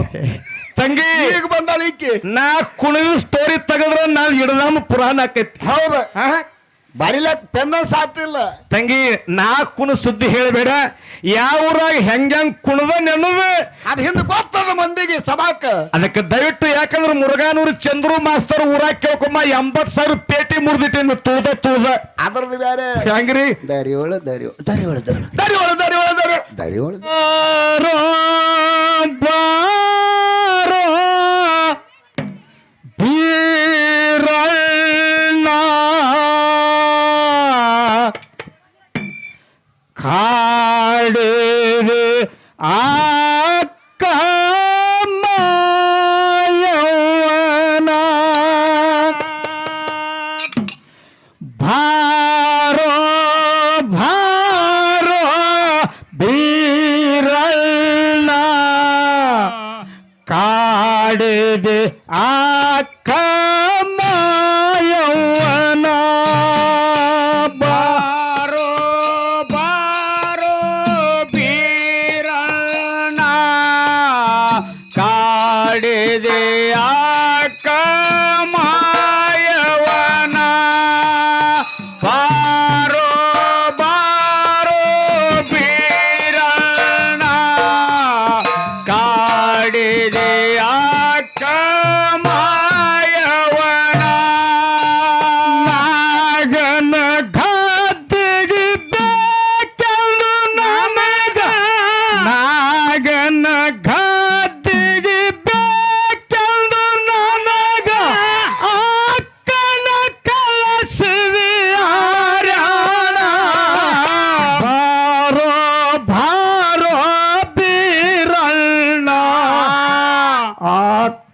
ತಂಗಿ ಈಗ ಬಂದಾಳ ಈಕೆ. ನಾ ಕುಣಿದ ಸ್ಟೋರಿ ತೆಗೆದ್ರ ನಾನು ಇಡದಾಮ ಪುರಾಣ ಆಕೈತಿ. ಹೌದ. ಬರಿಲಕ್ ಪೆನ್ನ ಸಾತಿಲ್ಲ. ತಂಗಿ ನಾ ಕುಣ ಸುದ್ದಿ ಹೇಳಬೇಡ. ಯಾವ ಊರಾಗ ಹೆಂಗ್ ಹೆಂಗ್ ಕುಣದ ನೆನದ ಅದ ಹಿಂದೆ ಗೊತ್ತದ ಮಂದಿಗೆ ಸಭಾಕ. ಅದಕ್ಕೆ ದಯವಿಟ್ಟು ಯಾಕಂದ್ರೆ ಮುರುಗಾನೂರು ಚಂದ್ರು ಮಾಸ್ತರ್ ಊರಾಗ ಕೇಳ್ಕೊಮ್ಮ ಎಂಬತ್ ಸಾವಿರ ಪೇಟಿ ಮುರಿದಿಟ್ಟಿನ ತೂದ ತೂದ. ಅದರದ್ದು ಬೇರೆ ಹೆಂಗ್ರಿ? ದರಿ ಒಳ ದರಿ ದರಿ ಒಳ ದರಿ ಒಳ ದರಿ ಒಳ ದರಿ ದರಿ ಒಳ ஆடுது ஆ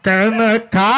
கணக்கா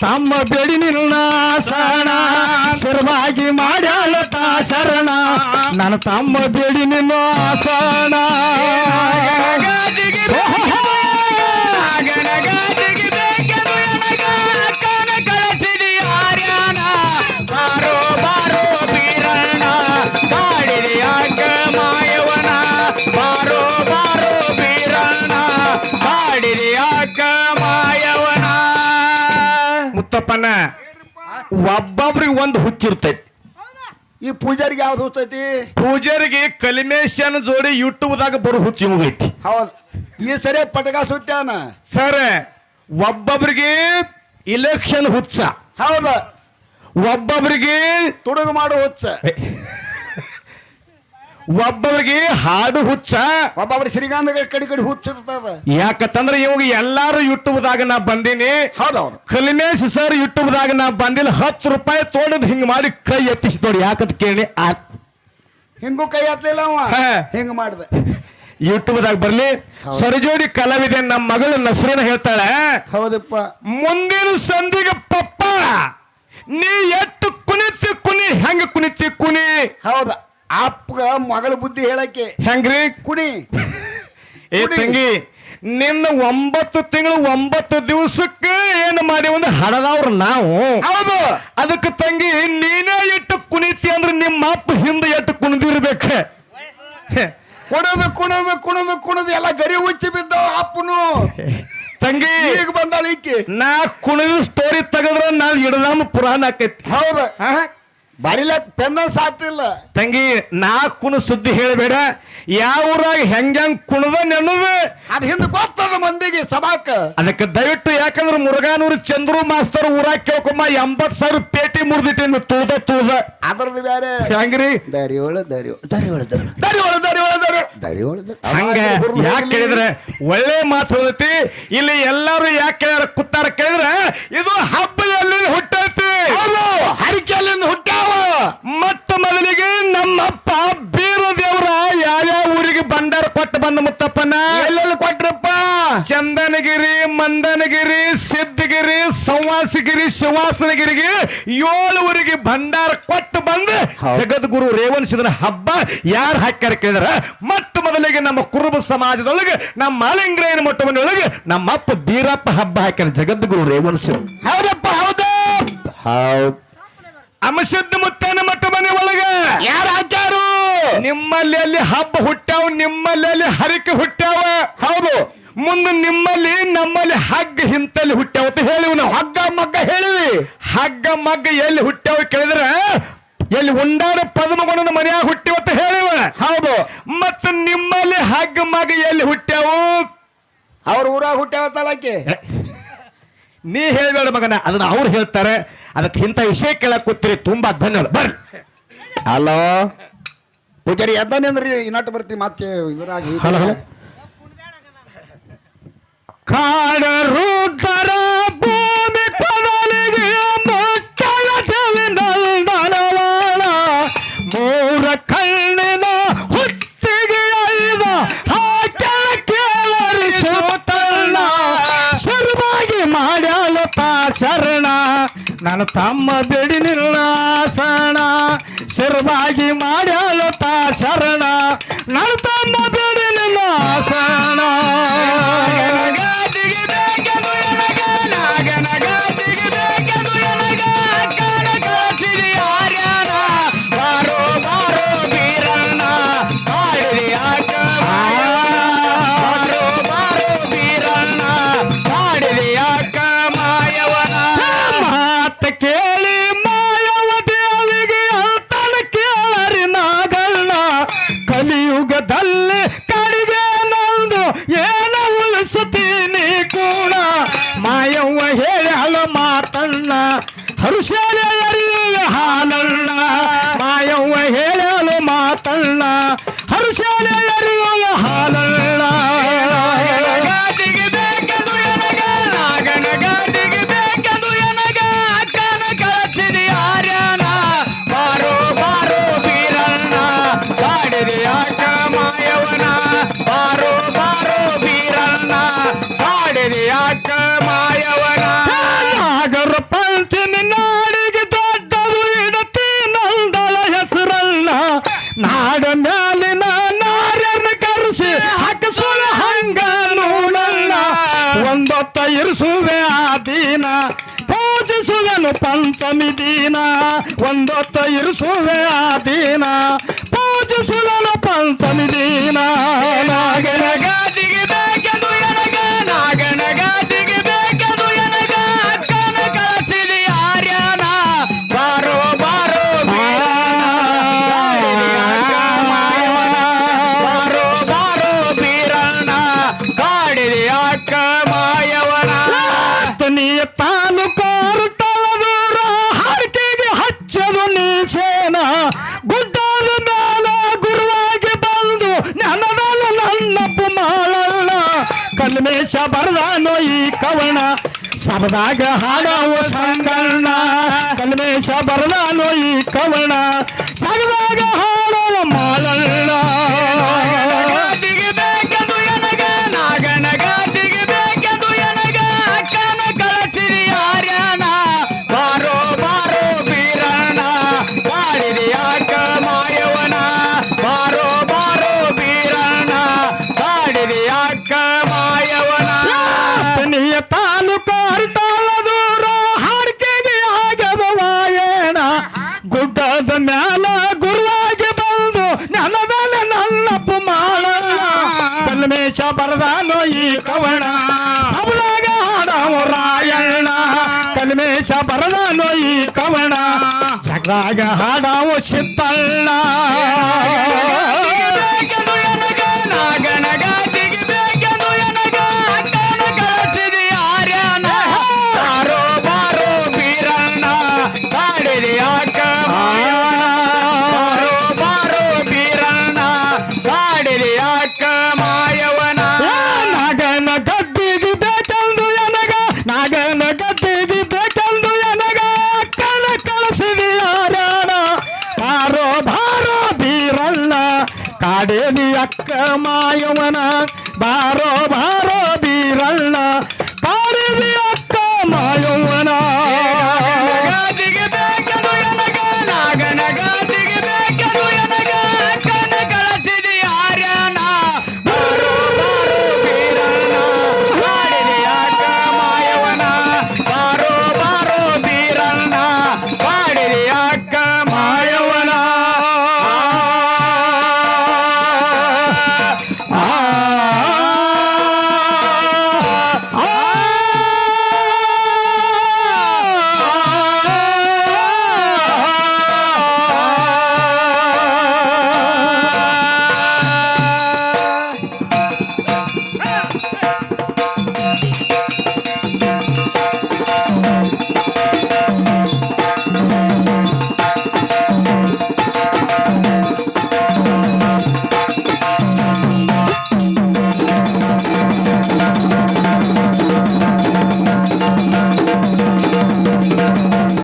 ತಮ್ಮ ಬೆಡಿ ನಿನ್ನ ಶರಣ ಸರ್ವಾಗಿ ಮಾಡ್ಯಾಳ ತಾ ಶರಣ. ನನ್ನ ತಮ್ಮ ಬೆಡಿ ನಿನ್ನ ಶರಣ. ಒಬ್ಬೊಬ್ರಿಗೆ ಒಂದು ಹುಚ್ಚಿರ್ತೈತಿ. ಈ ಪೂಜಾರಿಗೆ ಯಾವ್ದು ಹುಚ್ಚೈತಿ? ಪೂಜಾರಿಗೆ ಕಲಿಮೇಶನ್ ಜೋಡಿ ಯೂಟ್ಯೂಬ್ದಾಗ ಬರೋ ಹುಚ್ಚಿ ಹೋಗೈತಿ ಹೌದು. ಈ ಸರಿ ಪಟಕ ಸುತ್ತಾನ ಸರ್ ಒಬ್ಬೊಬ್ರಿಗೆ ಇಲೆಕ್ಷನ್ ಹುಚ್ಚ. ಹೌದು. ಒಬ್ಬೊಬ್ರಿಗೆ ತುಡುಗು ಮಾಡೋ ಹುಚ್ಚ. ಒಬ್ಬೊಬ್ರಿಗೆ ಹಾಡು ಹುಚ್ಚ ಒಬ್ಬೊಬ್ರು ಶ್ರೀಗಂಧ ಕಡಿ ಕಡಿ ಹುಚ್ಚಿರ್ತದ ಯಾಕಂದ್ರೆ ಇವಾಗ ಎಲ್ಲಾರು ಯೂಟ್ಯೂಬ್ದಾಗ ನಾ ಬಂದೀನಿ. ಹೌದೌದು. ಕಲಿಮೇಶ್ ಸರ್ ಯೂಟ್ಯೂಬ್ದಾಗ ನಾ ಬಂದಿಲ್ಲ ಹತ್ತು ರೂಪಾಯಿ ತೋಡದ್ ಹಿಂಗ್ ಮಾಡಿ ಕೈ ಎತ್ತಿಸಿ ನೋಡಿ ಯಾಕಂತ ಕೇಳಿ ಆ ಹಿಂಗೂ ಕೈ ಎತ್ತಲಿಲ್ಲ ಅವ. ಹಿಂಗ್ ಮಾಡ್ದ. ಯೂಟ್ಯೂಬ್ದಾಗ ಬರ್ಲಿ. ಸರಿಜೋಡಿ ಕಲಾವಿದೆ ನಮ್ಮ ಮಗಳು ನಸ್ರಿನ ಹೇಳ್ತಾಳೆ ಹೌದಪ್ಪ. ಮುಂದಿನ ಸಂದಿಗೆ ಪಪ್ಪ ನೀ ಎಟ್ಟು ಕುಣಿತಿ ಕುಣಿ ಹೆಂಗ ಕುಣಿತಿ ಕುಣಿ? ಹೌದ. ಮಗಳ ಬುದ್ಧಿ ಹೇಳಕ್ಕೆ. ಹೆಂಗ್ರಿ? ಕುಣಿ. ಏ. ತಂಗಿ ನಿನ್ನ ಒಂಬತ್ತು ತಿಂಗಳು ಒಂಬತ್ತು ದಿವಸಕ್ಕೆ ಏನು ಮಾಡಿ ಒಂದು ಹಡದವ್ರು ನಾವು? ಹೌದು. ಅದಕ್ಕೆ ತಂಗಿ ನೀನೇ ಇಟ್ಟು ಕುಣಿತಿ ಅಂದ್ರೆ ನಿಮ್ಮ ಅಪ್ಪ ಹಿಂದೆ ಎಟ್ಟು ಕುಣಿದಿರ್ಬೇಕು. ಕುಣದು ಕುಣದು ಕುಣದು ಕುಣದು ಎಲ್ಲ ಗರಿ ಉಚ್ಚಿ ಬಿದ್ದವ ಅಪ್ಪನು. ತಂಗಿ ಈಗ ಬಂದಾಳ ಈಕಿ. ನಾ ಕುಣಿದು ಸ್ಟೋರಿ ತೆಗೆದ್ರೆ ನಾನು ಇಡದಾಮ ಪುರಾಣ ಆಕೈತಿ. ಹೌದು. ಬರಿಲಕ್ ಪೆನ್ನ ಸಾತಿಲ್ಲ. ತಂಗಿ ನಾ ಕುಣ ಸುದ್ದಿ ಹೇಳಬೇಡ. ಯಾವ ಊರಾಗ ಹೆಂಗ್ ಕುಣದ ನೆನದು? ಅದ್ ಹಿಂದೆ ಗೊತ್ತದ ಮಂದಿಗೆ ಸಭಾಕ. ಅದಕ್ಕೆ ದಯವಿಟ್ಟು ಯಾಕಂದ್ರೆ ಮುರುಗಾನೂರು ಚಂದ್ರು ಮಾಸ್ತರ್ ಊರಾಗ ಕೇಳ್ಕೊಮ್ಮ ಎಂಬತ್ ಸಾವಿರ ಪೇಟಿ ಮುರಿದಿಟ್ಟಿನ ತೂದ ತೂದ ಅದ್ರದ್ದು ಬೇರೆ ಹೆಂಗ್ರಿ? ದರಿಯೋಳ ದರಿಯೋ ದರಿಯೋಳ ದರಿ ದರಿಯೋಳ ದರಿಯೋಳ ದರಿ ದರಿಯೋಳ ಹಂಗ ಯಾಕೆ ಕೇಳಿದ್ರೆ? ಒಳ್ಳೆ ಮಾತು ಹೊಳತಿ. ಇಲ್ಲಿ ಎಲ್ಲಾರು ಯಾಕೆ ಕೇಳ್ಯಾರ ಕುತ್ತಾರ ಕೇಳಿದ್ರೆ ಇದು ಹಬ್ಬ ಎಲ್ಲಿ ಹುಟ್ಟೈತಿ ಹೌದು ಹರಿಕೆಯಲ್ಲಿಂದ ಹುಟ್ಟ್ಯಾವ ಮೊಟ್ಟ ಮೊದಲಿಗೆ ನಮ್ಮಪ್ಪ ಬೀರ ದೇವ್ರ ಯಾವ್ಯಾವ ಊರಿಗೆ ಭಂಡಾರ ಕೊಟ್ಟು ಬಂದ ಮುತ್ತಪ್ಪನ ಎಲ್ಲೆಲ್ಲಿ ಕೊಟ್ರಪ್ಪ ಚಂದನಗಿರಿ ಮಂದನಗಿರಿ ಸಿದ್ಧಗಿರಿ ಸಂವಾಸಗಿರಿ ಶಿವಾಸನಗಿರಿಗೆ ಏಳು ಊರಿಗೆ ಭಂಡಾರ ಕೊಟ್ಟು ಬಂದು. ಜಗದ್ಗುರು ರೇವಣಸಿದನ ಹಬ್ಬ ಯಾರು ಹಾಕ್ಯಾರ ಕೇಳಿದ್ರ? ಮೊಟ್ಟ ಮೊದಲಿಗೆ ನಮ್ಮ ಕುರುಬ ಸಮಾಜದೊಳಗೆ ನಮ್ಮ ಆಲಿಂಗ್ರಯನ ಮಟ್ಟವನೊಳಗೆ ನಮ್ಮ ಅಪ್ಪ ಬೀರಪ್ಪ ಹಬ್ಬ ಹಾಕ್ಯಾರ ಜಗದ್ಗುರು ರೇವಣ ಸಿದ್ಧ. ಹೌದಪ್ಪ ಹೌದು. ಹೌದು. ಅಮಶುದ್ಧ ಮುತ್ತನ ಮಟ್ಟ ಮನೆ ಒಳಗೆ ಯಾರು ಹಾಕ್ಯಾರು? ನಿಮ್ಮಲ್ಲಿ ಅಲ್ಲಿ ಹಬ್ಬ ಹುಟ್ಟಾವ ನಿಮ್ಮಲ್ಲಿ ಅಲ್ಲಿ ಹರಿಕೆ ಹುಟ್ಟಾವ ಹೌದು. ಮುಂದೆ ನಿಮ್ಮಲ್ಲಿ ನಮ್ಮಲ್ಲಿ ಹಗ್ಗ ಹಿಂತಲ್ಲಿ ಹುಟ್ಟ್ಯಾವ ಅಂತ ಹೇಳಿವಿ ನಾವು. ಹಗ್ಗ ಮಗ್ಗ ಹೇಳಿವಿ. ಹಗ್ಗ ಮಗ್ಗ ಎಲ್ಲಿ ಹುಟ್ಟ್ಯಾವ ಕೇಳಿದ್ರ ಎಲ್ಲಿ ಉಂಡಾಡ ಪದ್ಮಗುಣನ ಮನೆಯಾಗ ಹುಟ್ಟಿವ ಅಂತ ಹೇಳಿವ. ಹೌದು. ಮತ್ತು ನಿಮ್ಮಲ್ಲಿ ಹಗ್ಗ ಮಗ ಎಲ್ಲಿ ಹುಟ್ಟ್ಯಾವು? ಅವ್ರ ಊರಾಗ ಹುಟ್ಟ್ಯಾವ ತಳಕ್ಕೆ ನೀ ಹೇಳ್ಬೇಡ ಮಗನ ಅದನ್ನ ಅವ್ರು ಹೇಳ್ತಾರೆ. ಅದಕ್ಕೆ ಇಂಥ ವಿಷಯ ಕೇಳಕ್ ಕೂತ್ರಿ ತುಂಬಾ ಧನ್ಯವಾದ. ಬರ್ರಿ. ಹಲೋ. ಪೂಜಾರಿ ಎದ್ದಾನೇಂದ್ರಿ ಇನ್ನಟ್ಟು ಬರ್ತೀವಿ ಮತ್ತೆ ಇದರಾಗಿ ಹಲೋ. ಕಾಡ ರುದ್ರ ಭೂಮಿ ಕೊಡಲಿಗೆ ಮುಚ್ಚಳ ನಂದನವಾಣ ಮೂರ ಕಣ್ಣಿನ ಹುಟ್ಟಿಗೆ ಐದ ಹಾಕಲ ಕೇಳರಿ ಸೋತಣ್ಣ. ಶುರುವಾಗಿ ಮಾಡ್ಯಾಲ ತಾ ಶರಣ ನನ್ನ ತಮ್ಮ ಬಿಡಿ ನಿಲ್ಲ ಸಣ ಶುರುವಾಗಿ ಮಾಡ್ಯಾಲ ತಾ ಶರಣ ನನ್ನ ತಮ್ಮ ಹಂಗ ನೋಡಲ್ಲ. ಒಂದೊತ್ತ ಇರಿಸುವೆ ಆ ದಿನ. ಪೂಜಿಸುವೆನು ಪಂಚಮಿ ದಿನ. ಒಂದೊತ್ತ ಇರಿಸುವೆ ಆ ದಿನ. ಪೂಜಿಸುವೆನು ಪಂಚಮಿ ದಿನ. ನಾಗನಗ ಬರ್ದಾನೋ ಈ ಕವಣ. ಸಬದಾಗ ಹಾಡಾವ ಸಂಗಣ್ಣ ಕಲ್ಮೇಶ ಬರ್ದಾನೋ ಈ ಕವಣ. ಪುರುಷ ಬರದಾನೋ ಈ ಕವಣ? ಸಬಲಾಗ ಹಾಡಾವು ರಾಯಣ್ಣ. ಕಲ್ಮೇಶ ಬರದಾನೋ ಈ ಕವಣ? ಜಗದಾಗ ಹಾಡಾವು ಸಿದ್ದಣ್ಣ